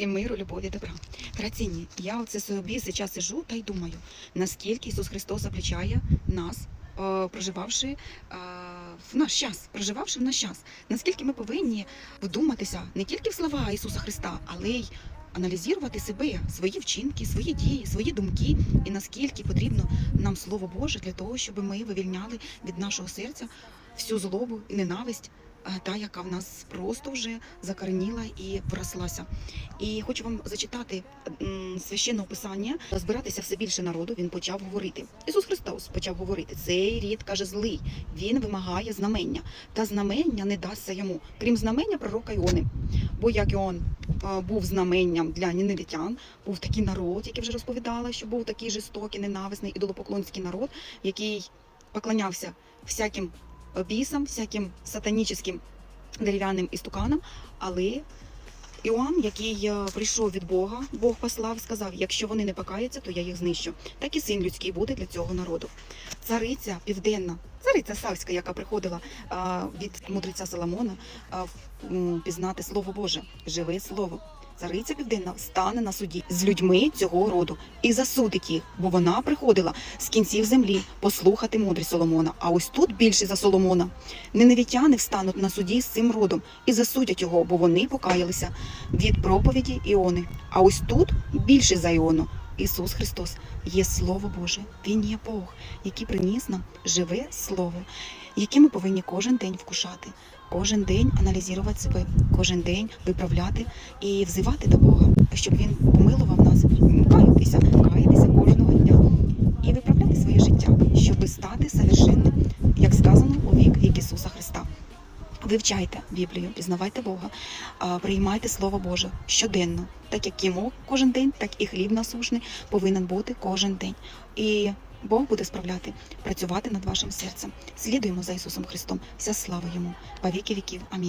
Всім миру, любові, добра. Драгоцінні, я оце собі зараз сижу та й думаю, наскільки Ісус Христос обличає нас, е, проживавши е, в наш час, проживавши в наш час. Наскільки ми повинні вдуматися не тільки в слова Ісуса Христа, але й аналізувати себе, свої вчинки, свої дії, свої думки, і наскільки потрібно нам Слово Боже для того, щоб ми вивільняли від нашого серця всю злобу і ненависть, та яка в нас просто вже закореніла і врослася. І хочу вам зачитати священне писання. Збиратися все більше народу. Він почав говорити. Ісус Христос почав говорити. Цей рід каже злий. Він вимагає знамення, та знамення не дасться йому, крім знамення пророка Іони. Бо як Іон е, був знаменням для ніневітян, був такий народ, який вже розповідала, що був такий жорстокий, ненависний ідолопоклонський народ, який поклонявся всяким бісам, всяким сатанічним дерев'яним істуканам, але Іоанн, який е, прийшов від Бога, Бог послав, сказав: якщо вони не покаяться, то я їх знищу. Так і син людський буде для цього народу. Цариця південна, цариця Савська, яка приходила від мудреця Соломона пізнати слово Боже, живе слово. Цариця південна стане на суді з людьми цього роду і засудить їх, бо вона приходила з кінців землі послухати мудрість Соломона. А ось тут більше за Соломона. Неневітяни встануть на суді з цим родом і засудять його, бо вони покаялися від проповіді Іони. А ось тут більше за Іону. Ісус Христос є Слово Боже, Він є Бог, який приніс нам живе Слово, яке ми повинні кожен день вкушати, кожен день аналізувати себе, кожен день виправляти і взивати до Бога, щоб Він помилував нас, Вивчайте Біблію, пізнавайте Бога, приймайте Слово Боже щоденно, так як кімок кожен день, так і хліб насушний повинен бути кожен день. І Бог буде справляти, працювати над вашим серцем. Слідуємо за Ісусом Христом. Вся слава йому, по віки віків. Амінь.